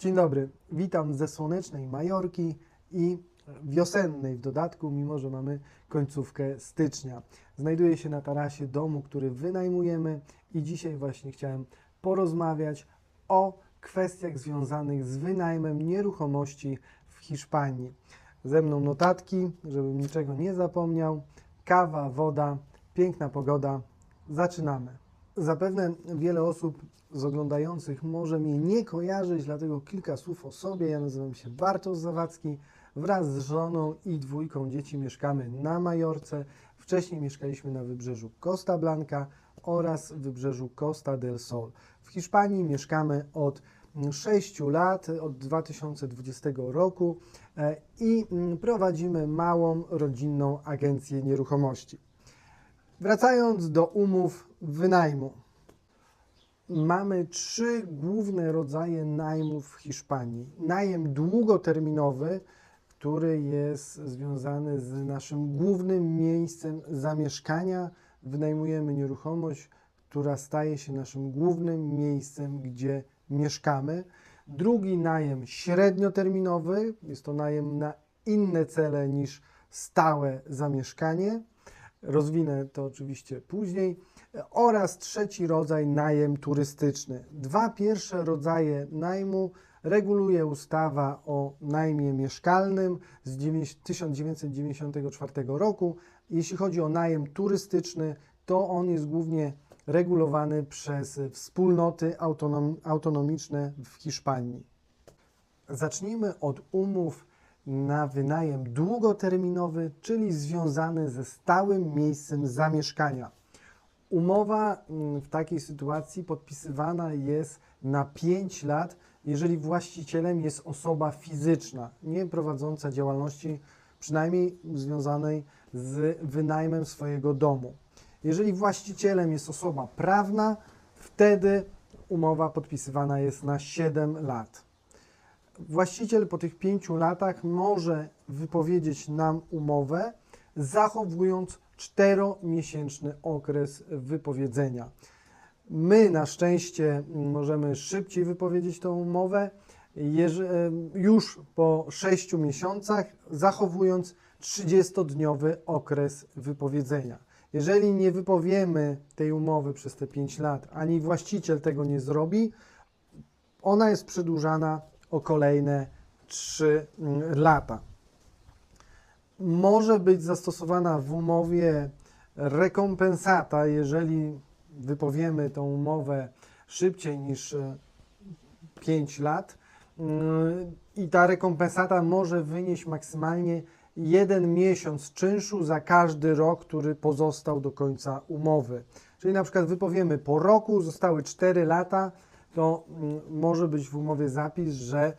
Dzień dobry, witam ze słonecznej Majorki i wiosennej w dodatku, mimo że mamy końcówkę stycznia. Znajduję się na tarasie domu, który wynajmujemy i dzisiaj właśnie chciałem porozmawiać o kwestiach związanych z wynajmem nieruchomości w Hiszpanii. Ze mną notatki, żebym niczego nie zapomniał, kawa, woda, piękna pogoda. Zaczynamy. Zapewne wiele osób z oglądających może mnie nie kojarzyć, dlatego kilka słów o sobie. Ja nazywam się Bartosz Zawadzki. Wraz z żoną i dwójką dzieci mieszkamy na Majorce. Wcześniej mieszkaliśmy na wybrzeżu Costa Blanca oraz wybrzeżu Costa del Sol. W Hiszpanii mieszkamy od 6 lat, od 2020 roku e, i mm, prowadzimy małą rodzinną agencję nieruchomości. Wracając do umów wynajmu. Mamy trzy główne rodzaje najmów w Hiszpanii. Najem długoterminowy, który jest związany z naszym głównym miejscem zamieszkania. Wynajmujemy nieruchomość, która staje się naszym głównym miejscem, gdzie mieszkamy. Drugi najem średnioterminowy, jest to najem na inne cele niż stałe zamieszkanie. Rozwinę to oczywiście później. Oraz trzeci rodzaj najem turystyczny. Dwa pierwsze rodzaje najmu reguluje ustawa o najmie mieszkalnym z 1994 roku. Jeśli chodzi o najem turystyczny, to on jest głównie regulowany przez wspólnoty autonom, autonomiczne w Hiszpanii. Zacznijmy od umów na wynajem długoterminowy, czyli związany ze stałym miejscem zamieszkania. Umowa mm, w takiej sytuacji podpisywana jest na 5 lat, jeżeli właścicielem jest osoba fizyczna, nie prowadząca działalności, przynajmniej związanej z wynajmem swojego domu. Jeżeli właścicielem jest osoba prawna, wtedy umowa podpisywana jest na 7 lat. Właściciel po tych 5 latach może wypowiedzieć nam umowę, zachowując 4-miesięczny okres wypowiedzenia. My na szczęście możemy szybciej wypowiedzieć tą umowę, już po 6 miesiącach, zachowując 30-dniowy okres wypowiedzenia. Jeżeli nie wypowiemy tej umowy przez te 5 lat, ani właściciel tego nie zrobi, ona jest przedłużana o kolejne 3 lata. Może być zastosowana w umowie rekompensata, jeżeli wypowiemy tą umowę szybciej niż 5 lat. I ta rekompensata może wynieść maksymalnie jeden miesiąc czynszu za każdy rok, który pozostał do końca umowy. Czyli na przykład wypowiemy po roku, zostały 4 lata, to mm, może być w umowie zapis, że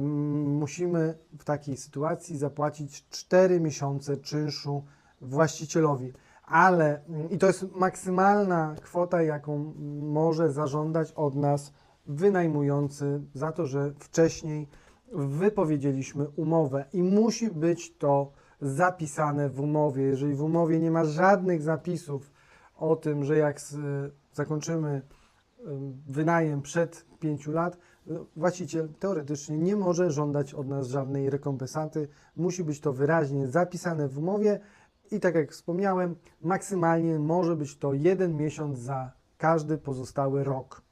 musimy w takiej sytuacji zapłacić 4 miesiące czynszu właścicielowi. Ale mm, i to jest maksymalna kwota, jaką może zażądać od nas wynajmujący za to, że wcześniej wypowiedzieliśmy umowę i musi być to zapisane w umowie. Jeżeli w umowie nie ma żadnych zapisów o tym, że jak zakończymy ym, wynajem przed 5 lat, y, właściciel teoretycznie nie może żądać od nas żadnej rekompensaty. Musi być to wyraźnie zapisane w umowie i tak jak wspomniałem, maksymalnie może być to jeden miesiąc za każdy pozostały rok.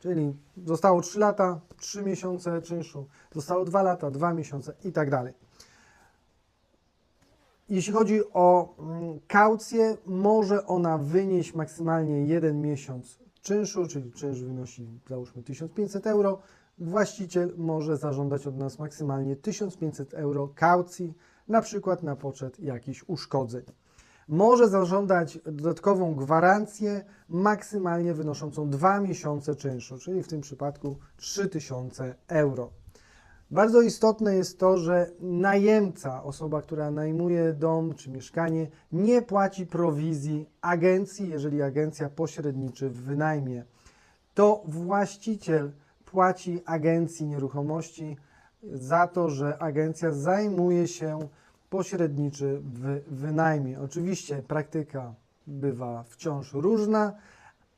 Czyli zostało 3 lata, 3 miesiące czynszu, zostało 2 lata, 2 miesiące i tak dalej. Jeśli chodzi o mm, kaucję, może ona wynieść maksymalnie 1 miesiąc czynszu, czyli czynsz wynosi załóżmy 1500 euro. Właściciel może zażądać od nas maksymalnie 1500 euro kaucji, na przykład na poczet jakichś uszkodzeń może zażądać dodatkową gwarancję maksymalnie wynoszącą 2 miesiące czynszu, czyli w tym przypadku 3000 euro. Bardzo istotne jest to, że najemca, osoba, która najmuje dom czy mieszkanie, nie płaci prowizji agencji, jeżeli agencja pośredniczy w wynajmie. To właściciel płaci agencji nieruchomości za to, że agencja zajmuje się pośredniczy w wynajmie. Oczywiście praktyka bywa wciąż różna,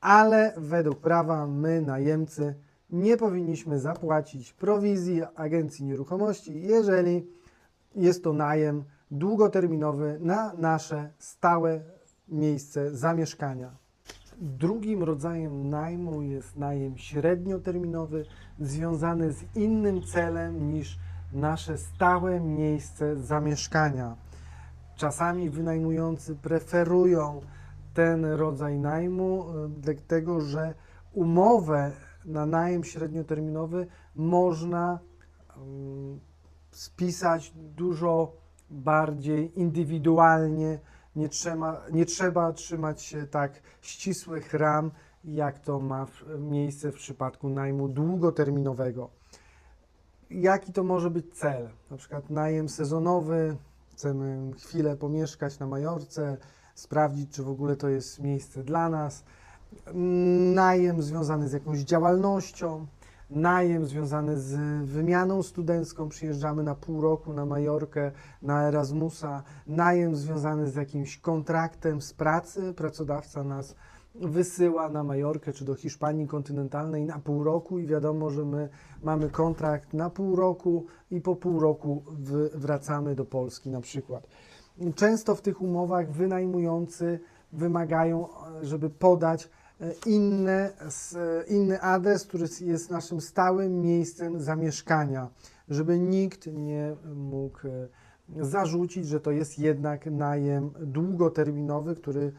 ale według prawa my, najemcy, nie powinniśmy zapłacić prowizji agencji nieruchomości, jeżeli jest to najem długoterminowy na nasze stałe miejsce zamieszkania. Drugim rodzajem najmu jest najem średnioterminowy, związany z innym celem niż nasze stałe miejsce zamieszkania. Czasami wynajmujący preferują ten rodzaj najmu, y, dlatego że umowę na najem średnioterminowy można mm, spisać dużo bardziej indywidualnie. Nie trzeba, nie trzeba trzymać się tak ścisłych ram, jak to ma miejsce w przypadku najmu długoterminowego. Jaki to może być cel? Na przykład najem sezonowy, chcemy chwilę pomieszkać na Majorce, sprawdzić, czy w ogóle to jest miejsce dla nas. Najem związany z jakąś działalnością, najem związany z wymianą studencką, przyjeżdżamy na pół roku na Majorkę, na Erasmusa, najem związany z jakimś kontraktem z pracy, pracodawca nas wysyła na Majorkę czy do Hiszpanii kontynentalnej na pół roku i wiadomo, że my mamy kontrakt na pół roku i po pół roku wracamy do Polski na przykład. Często w tych umowach wynajmujący wymagają, żeby podać e, inne, e, inny adres, który jest naszym stałym miejscem zamieszkania, żeby nikt nie mógł e, zarzucić, że to jest jednak najem długoterminowy, który,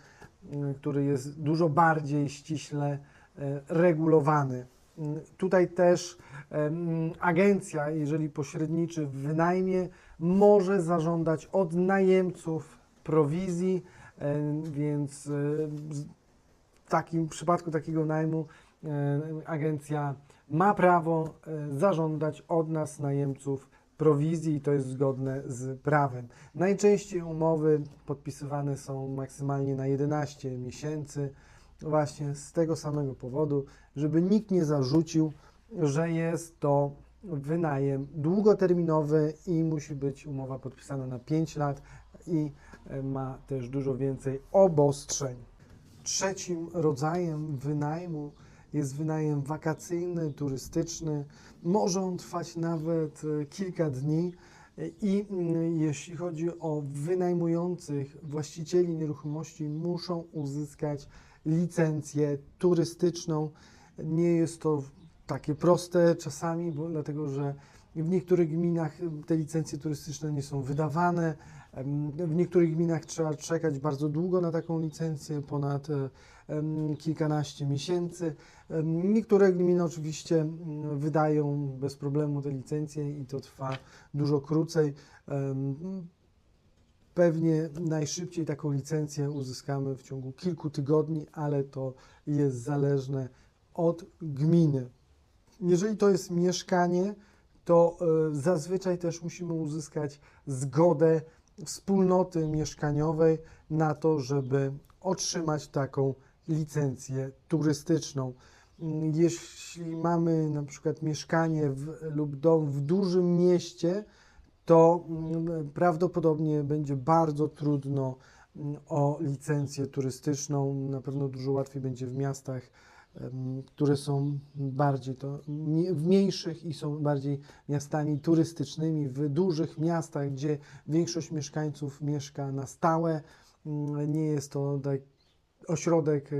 który jest dużo bardziej ściśle regulowany. Mm, Tutaj też em, agencja, jeżeli pośredniczy w wynajmie, może zażądać od najemców prowizji, więc e, w takim przypadku takiego najmu e, agencja ma prawo e, zażądać od nas najemców prowizji i to jest zgodne z prawem. Najczęściej umowy podpisywane są maksymalnie na 11 miesięcy, właśnie z tego samego powodu, żeby nikt nie zarzucił, że jest to wynajem długoterminowy i musi być umowa podpisana na 5 lat i e, ma też dużo więcej obostrzeń. Trzecim rodzajem wynajmu jest wynajem wakacyjny, turystyczny. Może on trwać nawet e, kilka dni. I mm, jeśli chodzi o wynajmujących, właścicieli nieruchomości muszą uzyskać licencję turystyczną. Nie jest to takie proste czasami, bo, dlatego że w niektórych gminach te licencje turystyczne nie są wydawane. W niektórych gminach trzeba czekać bardzo długo na taką licencję, ponad e, kilkanaście miesięcy. Niektóre gminy oczywiście wydają bez problemu te licencje i to trwa dużo krócej. Pewnie najszybciej taką licencję uzyskamy w ciągu kilku tygodni, ale to jest zależne od gminy. Jeżeli to jest mieszkanie, to e, zazwyczaj też musimy uzyskać zgodę wspólnoty mieszkaniowej na to, żeby otrzymać taką licencję turystyczną. Mm, Jeśli mamy na przykład mieszkanie w, lub dom w dużym mieście, to mm, prawdopodobnie będzie bardzo trudno mm, o licencję turystyczną. Na pewno dużo łatwiej będzie w miastach, które są bardziej to w mniejszych i są bardziej miastami turystycznymi, w dużych miastach, gdzie większość mieszkańców mieszka na stałe. mm, Nie jest to tak ośrodek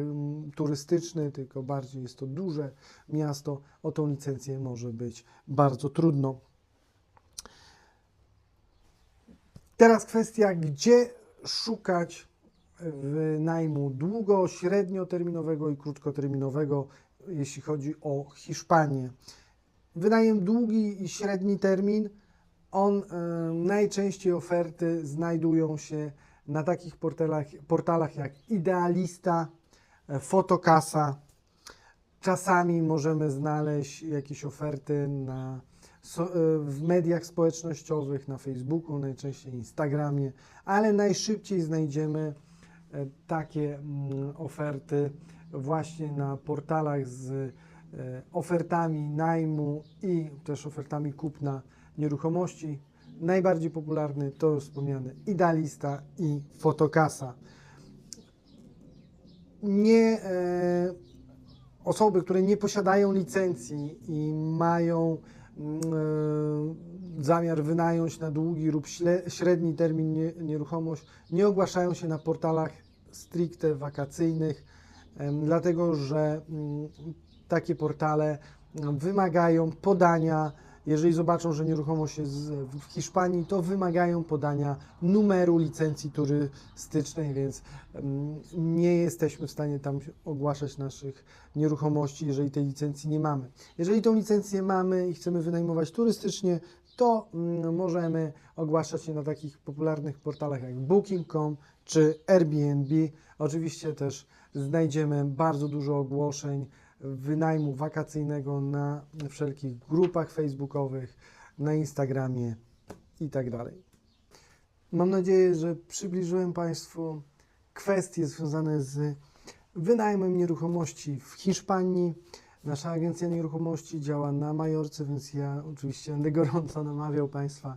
turystyczny, tylko bardziej jest to duże miasto. O tą licencję może być bardzo trudno. Teraz kwestia, gdzie szukać wynajmu długo, średnioterminowego i krótkoterminowego, jeśli chodzi o Hiszpanię. Wynajem długi i średni termin, on e, najczęściej oferty znajdują się na takich portalach, portalach jak Idealista, e, Fotokasa. Czasami możemy znaleźć jakieś oferty na, e, w mediach społecznościowych, na Facebooku, najczęściej Instagramie, ale najszybciej znajdziemy takie mm, oferty właśnie na portalach z e, ofertami najmu i też ofertami kupna nieruchomości. Najbardziej popularny to już wspomniany Idealista i Fotokasa. Nie, e, osoby, które nie posiadają licencji i mają mm, e, zamiar wynająć na długi lub średni termin nie, nieruchomość, nie ogłaszają się na portalach stricte wakacyjnych, dlatego że mm, takie portale wymagają podania, jeżeli zobaczą, że nieruchomość jest w Hiszpanii, to wymagają podania numeru licencji turystycznej, więc nie jesteśmy w stanie tam ogłaszać naszych nieruchomości, jeżeli tej licencji nie mamy. Jeżeli tą licencję mamy i chcemy wynajmować turystycznie, to mm, możemy ogłaszać je na takich popularnych portalach jak Booking.com czy Airbnb. Oczywiście też znajdziemy bardzo dużo ogłoszeń wynajmu wakacyjnego na wszelkich grupach facebookowych, na Instagramie i tak. Mam nadzieję, że przybliżyłem Państwu kwestie związane z wynajmem nieruchomości w Hiszpanii. Nasza agencja nieruchomości działa na Majorce, więc ja oczywiście będę gorąco namawiał Państwa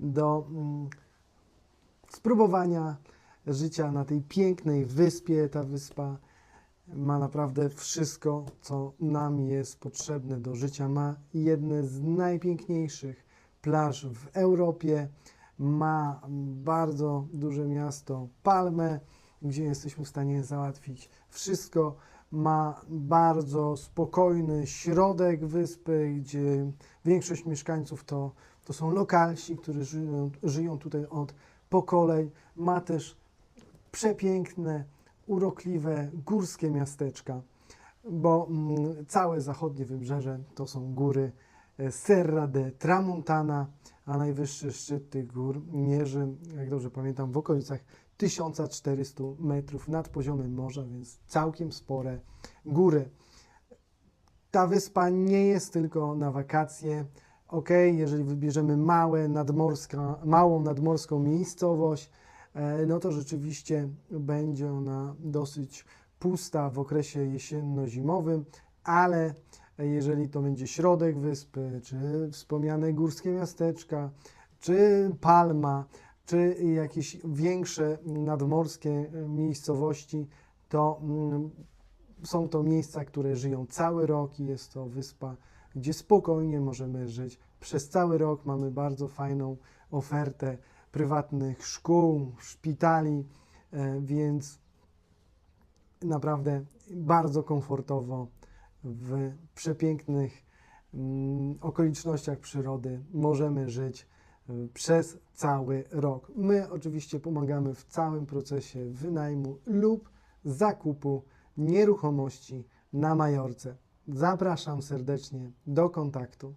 do mm, spróbowania życia na tej pięknej wyspie. Ta wyspa ma naprawdę wszystko, co nam jest potrzebne do życia. Ma jedne z najpiękniejszych plaż w Europie. Ma bardzo duże miasto Palmę, gdzie jesteśmy w stanie załatwić wszystko. Ma bardzo spokojny środek wyspy, gdzie większość mieszkańców to, to są lokalsi, którzy żyją, żyją tutaj od pokoleń. Ma też przepiękne, urokliwe górskie miasteczka, bo mm, całe zachodnie wybrzeże to są góry e, Serra de Tramontana, a najwyższy szczyt tych gór mierzy, jak dobrze pamiętam, w okolicach 1400 metrów nad poziomem morza, więc całkiem spore góry. Ta wyspa nie jest tylko na wakacje. Ok, jeżeli wybierzemy małe nadmorska, małą nadmorską miejscowość, e, no to rzeczywiście będzie ona dosyć pusta w okresie jesienno-zimowym, ale jeżeli to będzie środek wyspy, czy wspomniane górskie miasteczka, czy Palma, czy jakieś większe nadmorskie miejscowości, to mm, są to miejsca, które żyją cały rok i jest to wyspa, gdzie spokojnie możemy żyć przez cały rok. Mamy bardzo fajną ofertę prywatnych szkół, szpitali, e, więc naprawdę bardzo komfortowo w przepięknych mm, okolicznościach przyrody możemy żyć przez cały rok. My oczywiście pomagamy w całym procesie wynajmu lub zakupu nieruchomości na Majorce. Zapraszam serdecznie do kontaktu.